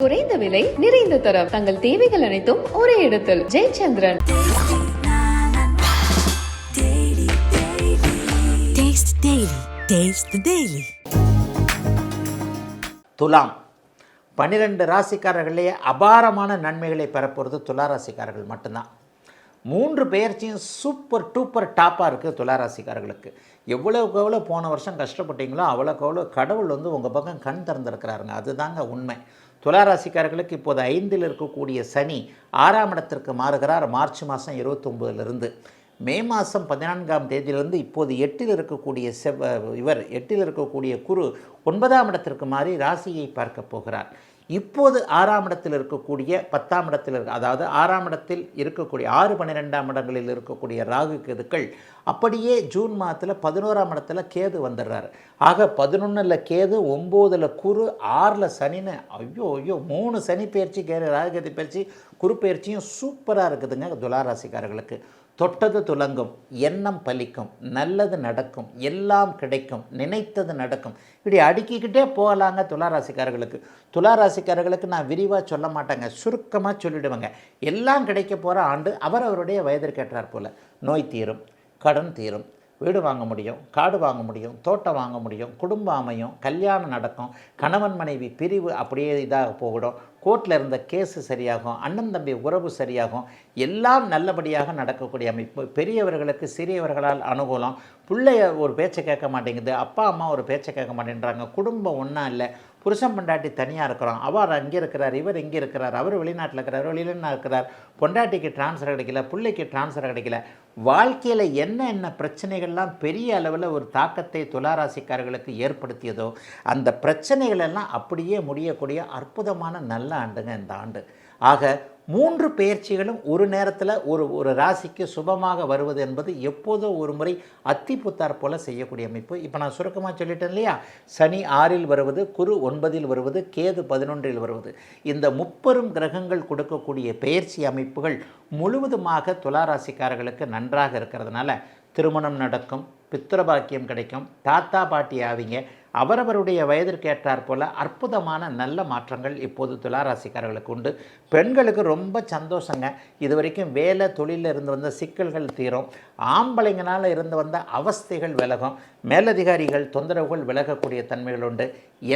குறைந்த விலை நிறைந்த தரம் தங்கள் தேவைகள் அனைத்தும் ஒரே இடத்தில் Jayachandran Taste Daily. Taste the Daily. துலாம் பன்னிரெண்டு ராசிக்காரர்களே அபாரமான நன்மைகளை பெறப்போகிறது துலா ராசிக்காரர்கள் மட்டும்தான் மூன்று பெயர்ச்சியும் சூப்பர் டூப்பர் டாப்பாக இருக்குது துளாராசிக்காரர்களுக்கு. எவ்வளோக்கு எவ்வளோ போன வருஷம் கஷ்டப்பட்டீங்களோ அவ்வளோக்கு எவ்வளோ கடவுள் வந்து உங்கள் பக்கம் கண் திறந்திருக்கிறாருங்க. அதுதாங்க உண்மை. துளாராசிக்காரர்களுக்கு இப்போது ஐந்தில் இருக்கக்கூடிய சனி ஆறாம் இடத்திற்கு மாறுகிறார். மார்ச் மாதம் இருபத்தொம்போதுலேருந்து மே மாதம் பதினான்காம் தேதியிலிருந்து இப்போது எட்டில் இருக்கக்கூடிய செவ் இவர் எட்டில் இருக்கக்கூடிய குரு ஒன்பதாம் இடத்திற்கு மாறி ராசியை பார்க்க போகிறார். இப்போது ஆறாம் இடத்தில் இருக்கக்கூடிய பத்தாம் இடத்தில் இருக்க அதாவது ஆறாம் இடத்தில் இருக்கக்கூடிய ஆறு பன்னிரெண்டாம் இடங்களில் இருக்கக்கூடிய ராகு கேதுக்கள் அப்படியே ஜூன் மாதத்தில் பதினோராம் இடத்துல கேது வந்துடுறாரு. ஆக பதினொன்றில் கேது ஒம்போதில் குரு ஆறில் சனின்னு ஐயோ ஐயோ மூணு சனி பயிற்சி கே ராகுகேது பயிற்சி குறுப்பெயர்ச்சியும் சூப்பராக இருக்குதுங்க துளாராசிக்காரர்களுக்கு. தொட்டது துலங்கும் எண்ணம் பலிக்கும் நல்லது நடக்கும் எல்லாம் கிடைக்கும் நினைத்தது நடக்கும். இப்படி அடுக்கிக்கிட்டே போகலாங்க துளாராசிக்காரர்களுக்கு. துளாராசிக்காரர்களுக்கு நான் விரிவாக சொல்ல மாட்டேங்க சுருக்கமாக சொல்லிவிடுவேங்க எல்லாம் கிடைக்க போகிற ஆண்டு அவர் அவருடைய வயதிற்கேற்றார் போல். நோய் தீரும் கடன் தீரும் வீடு வாங்க முடியும் காடு வாங்க முடியும் தோட்டம் வாங்க முடியும் குடும்பம் அமையும் கல்யாணம் நடக்கும் கணவன் மனைவி பிரிவு அப்படியே இதாக போகிடும் கோர்ட்டில் இருந்த கேஸு சரியாகும் அண்ணன் தம்பி உறவு சரியாகும் எல்லாம் நல்லபடியாக நடக்கக்கூடிய அமைப்பு. பெரியவர்களுக்கு சிறியவர்களால் அனுகூலம். பிள்ளைய ஒரு பேச்சை கேட்க மாட்டேங்குது அப்பா அம்மா ஒரு பேச்சை கேட்க மாட்டேன்றாங்க குடும்பம் ஒன்றா இல்லை புருஷன் பொண்டாட்டி தனியாக இருக்கிறோம் அவர் அங்கே இருக்கிறார் இவர் இங்கே இருக்கிறார் அவர் வெளிநாட்டில் இருக்கிறார் வெளியில இருக்கிறார். பொண்டாட்டிக்கு டிரான்ஸ்ஃபர் கிடைக்கல பிள்ளைக்கு டிரான்ஸ்ஃபர் கிடைக்கல. வாழ்க்கையில் என்ன என்ன பிரச்சனைகள்லாம் பெரிய அளவில் ஒரு தாக்கத்தை துளாராசிக்காரர்களுக்கு ஏற்படுத்தியதோ அந்த பிரச்சனைகளெல்லாம் அப்படியே முடியக்கூடிய அற்புதமான நல்ல ஆண்டுங்க இந்த ஆண்டு. ஆக மூன்று பெயர்ச்சிகளும் ஒரு நேரத்தில் ஒரு ஒரு ராசிக்கு சுபமாக வருவது என்பது எப்போதோ ஒரு முறை அத்தி புத்தார் போல செய்யக்கூடிய அமைப்பு. இப்போ நான் சுருக்கமாக சொல்லிட்டேன் இல்லையா? சனி ஆறில் வருவது குரு ஒன்பதில் வருவது கேது பதினொன்றில் வருவது. இந்த முப்பெரும் கிரகங்கள் கொடுக்கக்கூடிய பெயர்ச்சி அமைப்புகள் முழுவதுமாக துளாராசிக்காரர்களுக்கு நன்றாக இருக்கிறதுனால திருமணம் நடக்கும் பித்திரபாக்கியம் கிடைக்கும் தாத்தா பாட்டி ஆவிங்க அவரவருடைய வயதிற்கேற்றார் போல் போல அற்புதமான நல்ல மாற்றங்கள் இப்போது துளாராசிக்காரர்களுக்கு உண்டு. பெண்களுக்கு ரொம்ப சந்தோஷங்க. இது வரைக்கும் வேலை தொழிலில் இருந்து வந்த சிக்கல்கள் தீரும். ஆம்பளைங்களால் இருந்து வந்த அவஸ்தைகள் விலகும். மேலதிகாரிகள் தொந்தரவுகள் விலகக்கூடிய தன்மைகள் உண்டு.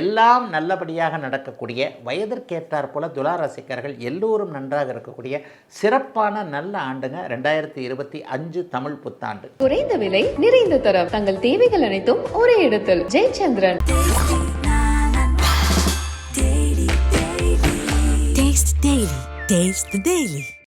எல்லாம் நல்லபடியாக நடக்கக்கூடிய வயதிற்கேற்றார் போல துளாராசிக்காரர்கள் எல்லோரும் நன்றாக இருக்கக்கூடிய சிறப்பான நல்ல ஆண்டுங்க. ரெண்டாயிரத்தி இருபத்தி அஞ்சு தமிழ் புத்தாண்டு. குறைந்த விலை நிறைந்த தரம். தங்கள் தேவைகள் அனைத்தும் ஒரே இடத்தில். Jayachandran. Taste Daily. Taste the Daily.